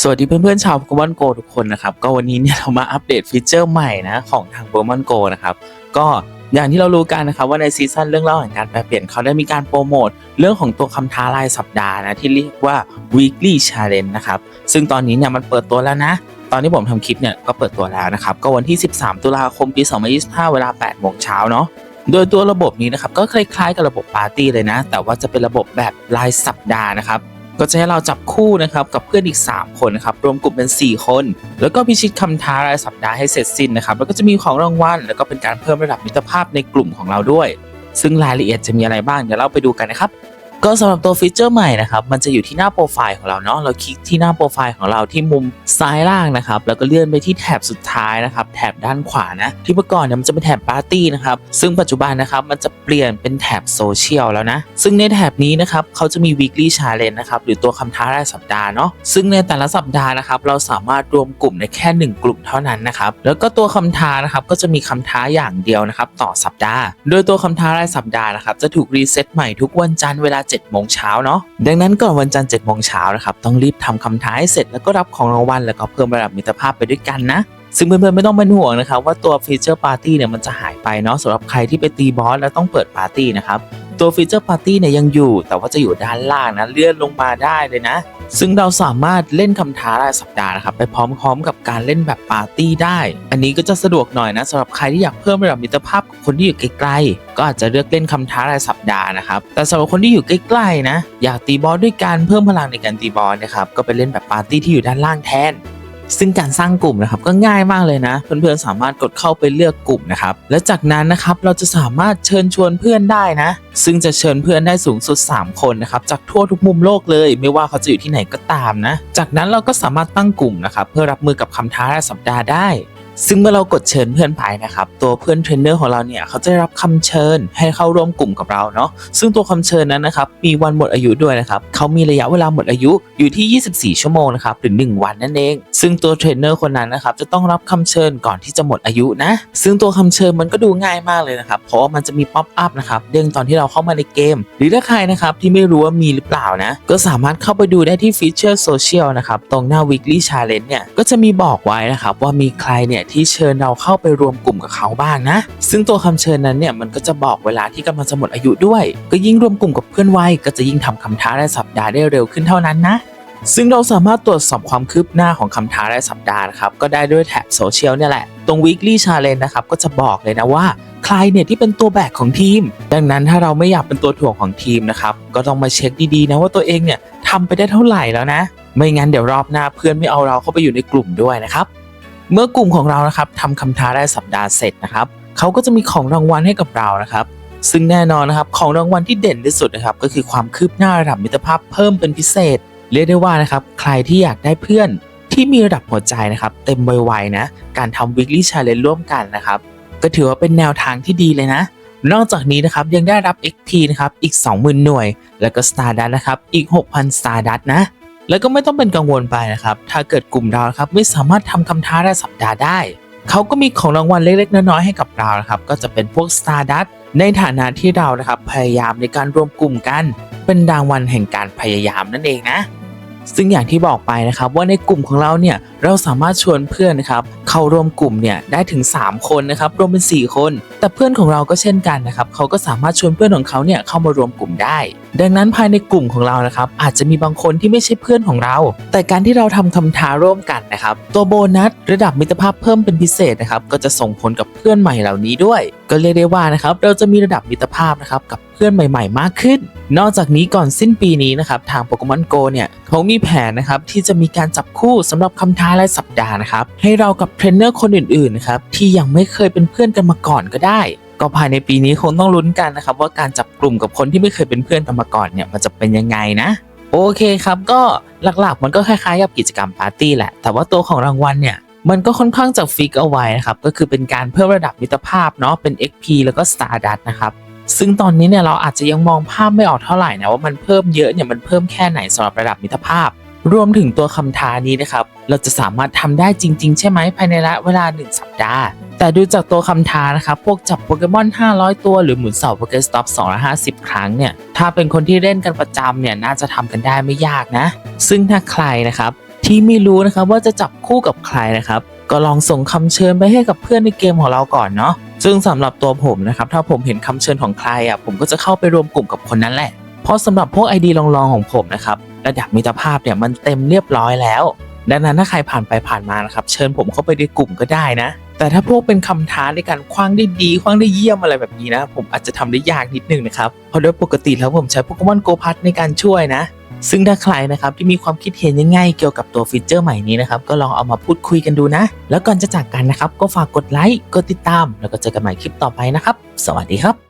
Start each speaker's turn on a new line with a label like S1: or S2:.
S1: สวัสดีเพื่อนๆชาวโปเกมอนโกทุกคนนะครับ ก็วันนี้เนี่ยเรามาอัปเดตฟีเจอร์ใหม่นะของทางโปเกมอนโกนะครับ ก็อย่างที่เรารู้กันนะครับว่าในซีซั่นเรื่องเล่าแห่งการแปลเปลี่ยนเขาได้มีการโปรโมทเรื่องของตัวคำท้ารายสัปดาห์นะที่เรียกว่า weekly challenge นะครับ ซึ่งตอนนี้เนี่ยมันเปิดตัวแล้วนะ ตอนที่ผมทำคลิปเนี่ยก็เปิดตัวแล้วนะครับ ก็วันที่ 13 ตุลาคมปี 2025 เวลา 8 โมงเช้าเนาะโดยตัวระบบนี้นะครับก็คล้ายๆกับระบบปาร์ตี้เลยนะ แต่ว่าจะเป็นระบบแบบรายสัปดาห์นะครับ ก็จะให้เราจับคู่นะครับกับเพื่อนอีก 3 คนนะครับรวมกลุ่มเป็น 4 คน แล้วก็พิชิตคำท้ารายสัปดาห์ให้เสร็จสิ้นนะครับแล้วก็จะมีของรางวัลแล้วก็เป็นการเพิ่มระดับมิตรภาพในกลุ่มของเราด้วย ซึ่งรายละเอียดจะมีอะไรบ้างเดี๋ยวเราไปดูกันนะครับ ก็สำหรับตัวฟีเจอร์ใหม่นะครับ มันจะอยู่ที่หน้าโปรไฟล์ของเราเนาะ เราคลิกที่หน้าโปรไฟล์ของเราที่มุมซ้ายล่างนะครับ แล้วก็เลื่อนไปที่แถบสุดท้ายนะครับ แถบด้านขวานะ ที่เมื่อก่อนเนี่ยมันจะเป็นแถบปาร์ตี้นะครับ ซึ่งปัจจุบันนะครับ มันจะเปลี่ยนเป็นแถบโซเชียลแล้วนะ ซึ่งในแถบนี้นะครับ เขาจะมี weekly challenge นะครับ หรือตัวคำท้ารายสัปดาห์เนาะ ซึ่งในแต่ละสัปดาห์นะครับ เราสามารถรวมกลุ่มได้แค่ 1 กลุ่มเท่านั้นนะครับ แล้วก็ตัวคำท้านะครับ ก็จะมีคำท้าอย่างเดียวนะครับ ต่อสัปดาห์ โดยตัวคำท้ารายสัปดาห์นะครับ จะถูกรีเซ็ตใหม่ทุกวันจันทร์เวลา7 7โมงเช้าเนาะดังนั้นก่อนวันจันทร์7โมงเช้านะครับต้องรีบทำคำท้ายเสร็จแล้วก็รับของรางวัลแล้วก็เพิ่มระดับมิตรภาพไปด้วยกันนะซึ่งเพื่อนๆไม่ต้องเป็นห่วงนะครับว่าตัวฟีเจอร์ปาร์ตี้เนี่ยมันจะหายไปเนาะสำหรับใครที่ไปตีบอสแล้วต้องเปิดปาร์ตี้นะครับ ตัวฟีเจอร์ปาร์ตี้เนี่ยยังอยู่ แต่ว่าจะอยู่ด้านล่างนะเลื่อนลงมาได้เลยนะ ซึ่งเราสามารถเล่นคำท้ารายสัปดาห์นะครับไปพร้อมๆกับการเล่นแบบปาร์ตี้ได้ อันนี้ก็จะสะดวกหน่อยนะสำหรับใครที่อยากเพิ่มระดับมิตรภาพกับคนที่อยู่ไกลๆก็อาจจะเลือกเล่นคำท้ารายสัปดาห์นะครับแต่สำหรับคนที่อยู่ใกล้ๆนะอยากตีบอสด้วยการเพิ่มพลังในการตีบอสนะครับก็ไปเล่นแบบปาร์ตี้ที่อยู่ด้านล่างแทน ซึ่งการสร้างกลุ่มนะครับก็ง่ายมากเลยนะ เพื่อนๆสามารถกดเข้าไปเลือกกลุ่มนะครับและจากนั้นนะครับเราจะสามารถเชิญชวนเพื่อนได้นะ ซึ่งจะเชิญเพื่อนได้สูงสุด 3 คนนะครับจากทั่วทุกมุมโลกเลย ไม่ว่าเขาจะอยู่ที่ไหนก็ตามนะ จากนั้นเราก็สามารถตั้งกลุ่มนะครับเพื่อรับมือกับคำท้ารายสัปดาห์ได้ ซึ่งเมื่อเรากดเชิญเพื่อนไปนะครับ ตัวเพื่อนเทรนเนอร์ของเราเนี่ยเขาจะได้รับคำเชิญให้เข้าร่วมกลุ่มกับเราเนาะซึ่งตัวคำเชิญนั้นนะครับมีวันหมดอายุด้วยนะครับเขามีระยะเวลาหมดอายุอยู่ที่ 24 ชั่วโมงนะครับหรือ 1 วันนั่นเอง ซึ่งตัวเทรนเนอร์คนนั้นนะครับจะต้องรับคำเชิญก่อนที่จะหมดอายุนะ ซึ่งตัวคำเชิญมันก็ดูง่ายมากเลยนะครับเพราะว่ามันจะมีป๊อปอัพนะครับเด้งตอนที่เราเข้ามาในเกม หรือถ้าใครนะครับที่ไม่รู้ว่ามีหรือเปล่านะก็สามารถเข้าไปดูได้ที่ฟีเจอร์โซเชียลนะครับตรงหน้า weekly challenge เนี่ยก็จะมีบอกไว้นะครับว่ามีใครเนี่ยที่เชิญเราเข้าไปรวมกลุ่มกับเขาบ้างนะ ซึ่งตัวคำเชิญนั้นเนี่ยมันก็จะบอกเวลาที่กำลังจะหมดอายุด้วย ก็ยิ่งรวมกลุ่มกับเพื่อนไวก็จะยิ่งทำคำท้ารายสัปดาห์ได้เร็วขึ้นเท่านั้นนะซึ่งเราสามารถตรวจสอบความคืบหน้าของคำท้ารายสัปดาห์นะครับ ก็ได้ด้วยแท็บโซเชียลเนี่ยแหละ ตรง weekly challenge นะครับ ก็จะบอกเลยนะว่า ใครเนี่ยที่เป็นตัวแบกของทีม ดังนั้นถ้าเราไม่อยากเป็นตัวถ่วงของทีมนะครับ ก็ต้องมาเช็คดีๆนะว่าตัวเองเนี่ยทำไปได้เท่าไหร่แล้วนะ ไม่งั้นเดี๋ยวรอบหน้าเพื่อนไม่เอาเราเข้าไปอยู่ในกลุ่มด้วยนะครับ เมื่อกลุ่มของเรานะครับทำคำท้าได้สัปดาห์เสร็จนะครับเขาก็จะมีของรางวัลให้กับเรานะครับ ซึ่งแน่นอนนะครับของรางวัลที่เด่นที่สุดนะครับก็คือความคืบหน้าระดับมิตรภาพเพิ่มเป็นพิเศษ เรียกได้ว่านะครับใครที่อยากได้เพื่อนที่มีระดับหัวใจนะครับเต็มไวๆนะการทำ weekly challenge ร่วมกันนะครับก็ถือว่าเป็นแนวทางที่ดีเลยนะ นอกจากนี้นะครับยังได้รับ XP นะครับอีก 20,000 หน่วย แล้วก็ Stardust นะครับอีก 6,000 Stardust นะ แล้วก็ไม่ต้องเป็นกังวลไปนะครับ ถ้าเกิดกลุ่มเรานะครับไม่สามารถทำคำท้ารายสัปดาห์ได้ เขาก็มีของรางวัลเล็กๆ น้อยๆให้กับเรานะครับ ก็จะเป็นพวก Stardust ในฐานะที่เรานะครับพยายามในการรวมกลุ่มกัน เป็นรางวัลแห่งการพยายามนั่นเองนะ ซึ่งอย่างที่บอกไปนะครับว่าในกลุ่มของเราเนี่ยเราสามารถชวนเพื่อนนะครับเข้าร่วมกลุ่มเนี่ยได้ถึง 3 คนนะครับรวมเป็น 4 คน แต่เพื่อนของเราก็เช่นกันนะครับเขาก็สามารถชวนเพื่อนของเขาเนี่ยเข้ามารวมกลุ่มได้ ดังนั้นภายในกลุ่มของเรานะครับอาจจะมีบางคนที่ไม่ใช่เพื่อนของเรา แต่การที่เราทำคำท้าร่วมกันนะครับ ตัวโบนัสระดับมิตรภาพเพิ่มเป็นพิเศษนะครับก็จะส่งผลกับเพื่อนใหม่เหล่านี้ด้วย ก็เรียกได้ว่านะครับเราจะมีระดับมิตรภาพนะครับกับเพื่อนใหม่ ๆ มากขึ้น นอกจากนี้ก่อนสิ้นปีนี้นะครับทางโปเกมอนโกเนี่ยเขามีแผนนะครับที่จะมีการจับคู่สำหรับคำท้ารายสัปดาห์นะครับให้เรากับเทรนเนอร์คนอื่นๆนะครับที่ยังไม่เคยเป็นเพื่อนกันมาก่อนก็ได้ ก็ภายในปีนี้คงต้องลุ้นกันนะครับ ว่าการจับกลุ่มกับคนที่ไม่เคยเป็นเพื่อนกันมาก่อนเนี่ยมันจะเป็นยังไงนะ โอเคครับก็หลักๆ มันก็คล้ายๆกับกิจกรรมปาร์ตี้แหละ แต่ว่าตัวของรางวัลเนี่ยมันก็ค่อนข้างจะฟิกเอาไว้นะครับก็คือเป็นการเพิ่มระดับมิตรภาพเนาะเป็น XP แล้วก็ Stardust นะครับซึ่งตอนนี้เนี่ยเราอาจจะยังมองภาพไม่ออกเท่าไหร่นะว่ามันเพิ่มเยอะเนี่ยมันเพิ่มแค่ไหนสำหรับระดับมิตรภาพ รวมถึงตัวคำท้านี้นะครับ เราจะสามารถทำได้จริง ๆ ใช่ไหมภายในระยะเวลา 1 สัปดาห์ แต่ดูจากตัวคำท้านะครับพวกจับโปเกมอน 500 ตัว หรือหมุนเสาโปเกสต็อป250 ครั้งเนี่ย ถ้าเป็นคนที่เล่นกันประจำเนี่ย น่าจะทำกันได้ไม่ยากนะ ซึ่งถ้าใครนะครับ ที่ไม่รู้นะครับว่าจะจับคู่กับใครนะครับ ก็ลองส่งคำเชิญไปให้กับเพื่อนในเกมของเราก่อนเนาะ ซึ่งสำหรับตัวผมนะครับ ถ้าผมเห็นคำเชิญของใครอะ ผมก็จะเข้าไปรวมกลุ่มกับคนนั้นแหละ เพราะสำหรับพวก ID ลองๆของผมนะครับระดับมิตรภาพเนี่ยมันเต็มเรียบร้อยแล้ว ดังนั้นถ้าใครผ่านไปผ่านมานะครับ เชิญผมเข้าไปในกลุ่มก็ได้นะ แต่ถ้าพวกเป็นคำท้าในการคว้างได้ดีคว้างได้เยี่ยมอะไรแบบนี้นะ ผมอาจจะทำได้ยากนิดนึงนะครับ เพราะโดยปกติแล้วผมใช้โปเกมอนโกพัทในการช่วยนะ ซึ่งถ้าใครนะครับที่มีความคิดเห็นยังไงเกี่ยวกับตัวฟีเจอร์ใหม่นี้นะครับ ก็ลองเอามาพูดคุยกันดูนะ แล้วก่อนจะจากกันนะครับ ก็ฝากกดไลค์กดติดตาม แล้วก็เจอกันใหม่คลิปต่อไปนะครับ สวัสดีครับ